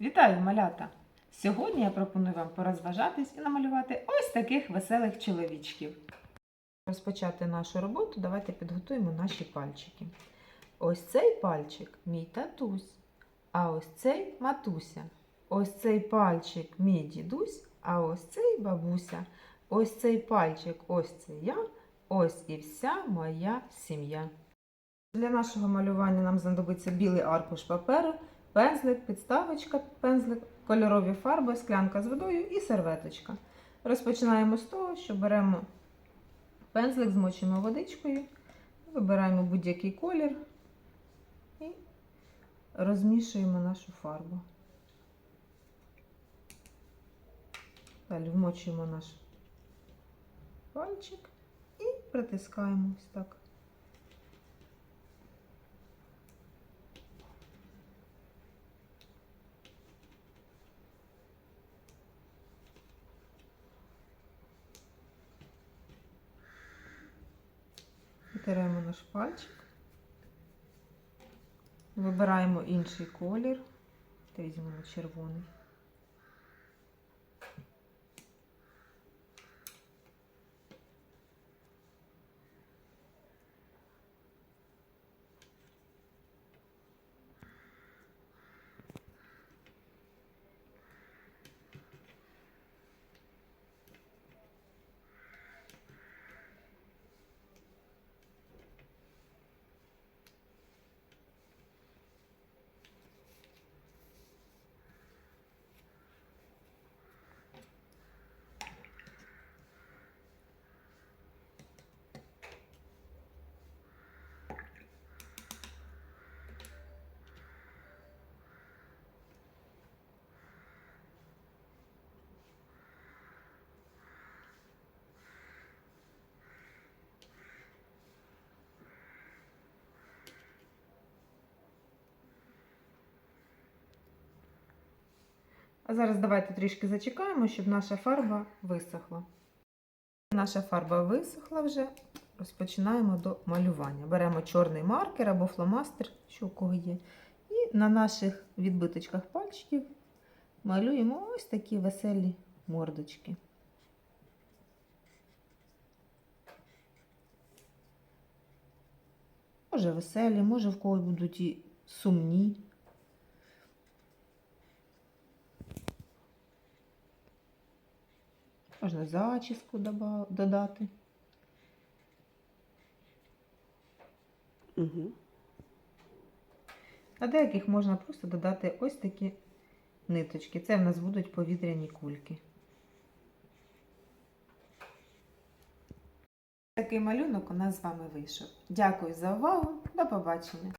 Вітаю, малята! Сьогодні я пропоную вам порозважатись і намалювати ось таких веселих чоловічків. Розпочати нашу роботу давайте підготуємо наші пальчики. Ось цей пальчик мій татусь, а ось цей матуся. Ось цей пальчик мій дідусь, а ось цей бабуся. Ось цей пальчик, ось це я, ось і вся моя сім'я. Для нашого малювання нам знадобиться білий аркуш паперу, пензлик, підставочка, пензлик, кольорові фарби, склянка з водою і серветочка. Розпочинаємо з того, що беремо пензлик, змочуємо водичкою, вибираємо будь-який колір і розмішуємо нашу фарбу. Далі вмочуємо наш пальчик і притискаємо ось так. Витираємо наш пальчик. Вибираємо інший колір. Візьмемо червоний. А зараз давайте трішки зачекаємо, щоб наша фарба висохла. Наша фарба висохла вже. Розпочинаємо до малювання. Беремо чорний маркер або фломастер, що у кого є. І на наших відбиточках пальчиків малюємо ось такі веселі мордочки. Може веселі, може в когось будуть і сумні. Можна зачіску додати. Угу. А деяких можна просто додати ось такі ниточки. Це в нас будуть повітряні кульки. Такий малюнок у нас з вами вийшов. Дякую за увагу. До побачення!